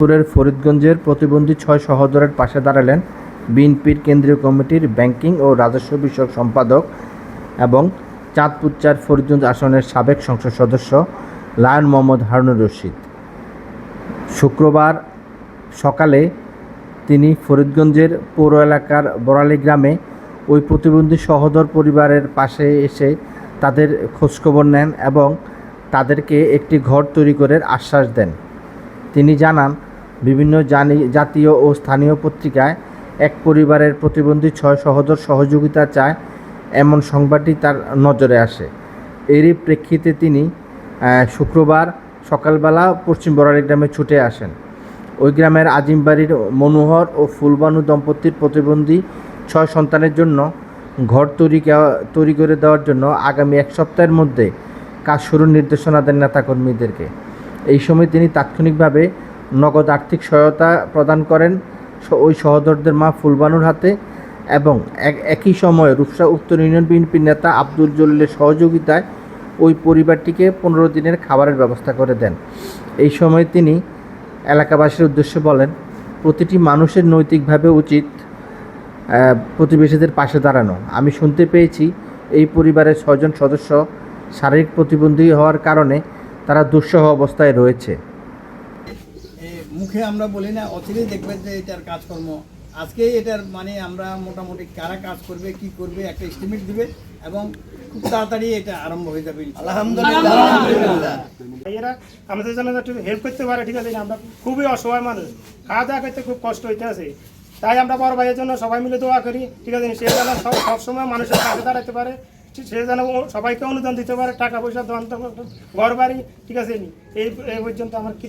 পুরের ফরিদগঞ্জের প্রতিবন্ধী ছয় সহোদরের পাশে দাঁড়ালেন বিএনপির কেন্দ্রীয় কমিটির ব্যাংকিং ও রাজস্ব বিষয়ক সম্পাদক এবং চাঁদপুর চার ফরিদগঞ্জ আসনের সাবেক সংসদ সদস্য লায়ন মোহাম্মদ হারুনুর রশিদ। শুক্রবার সকালে তিনি ফরিদগঞ্জের পৌর এলাকার বরালি গ্রামে ওই প্রতিবন্ধী সহোদর পরিবারের পাশে এসে তাদের খোঁজখবর নেন এবং তাদেরকে একটি ঘর তৈরি করে আশ্বাস দেন। তিনি জানান বিভিন্ন জাতীয় ও স্থানীয় পত্রিকায় এক পরিবারের প্রতিবন্ধী ছয় সহোদর সহযোগিতা চায় এমন সংবাদটি তার নজরে আসে। এরই প্রেক্ষিতে তিনি শুক্রবার সকালবেলা পশ্চিম বরালী গ্রামে ছুটে আসেন। ওই গ্রামের আজিমবাড়ির মনোহর ও ফুলবানু দম্পতির প্রতিবন্ধী ছয় সন্তানের জন্য ঘর তৈরি তৈরি করে দেওয়ার জন্য আগামী এক সপ্তাহের মধ্যে কাজ শুরুর নির্দেশনা দেন নেতাকর্মীদেরকে। এই সময় তিনি তাৎক্ষণিকভাবে নগদ আর্থিক সহায়তা প্রদান করেন ওই সহদরদের মা ফুলবানুর হাতে এবং এক- একই সময়ে রূপসা উত্তর ইউনিয়ন বিএনপির নেতা আব্দুল জলিলের সহযোগিতায় ওই পরিবারটিকে পনেরো দিনের খাবারের ব্যবস্থা করে দেন। এই সময় তিনি এলাকাবাসীর উদ্দেশ্যে বলেন, প্রতিটি মানুষের নৈতিকভাবে উচিত প্রতিবেশীদের পাশে দাঁড়ানো। আমি শুনতে পেয়েছি এই পরিবারের ছয়জন সদস্য শারীরিক প্রতিবন্ধী হওয়ার কারণে তারা দুঃসহ অবস্থায় রয়েছে। মুখে আমরা বলি না অচিরেই দেখবেন যে এটার কাজকর্ম। আজকে এটার মানে আমরা মোটামুটি কারা কাজ করবে কি করবে একটা এস্টিমেট দিবে এবং খুব তাড়াতাড়ি এটা আরম্ভ হয়ে যাবে আলহামদুলিল্লাহ। এরা আমাদের জন্য একটু হেল্প করতে পারে ঠিক আছে? আমরা খুবই অসহায় মানুষ। খাওয়া দাওয়া করতে খুব কষ্ট হইতে আছে তাই আমরা বড় ভাইয়ের জন্য সবাই মিলে দোয়া করি ঠিক আছে? সে যেন সব সবসময় মানুষের পাশে দাঁড়াতে পারে সে যেন ও- সবাইকে অনুদান দিতে পারে টাকা পয়সা দান ঘর বাড়ি ঠিক আছে? এই এই পর্যন্ত আমার কি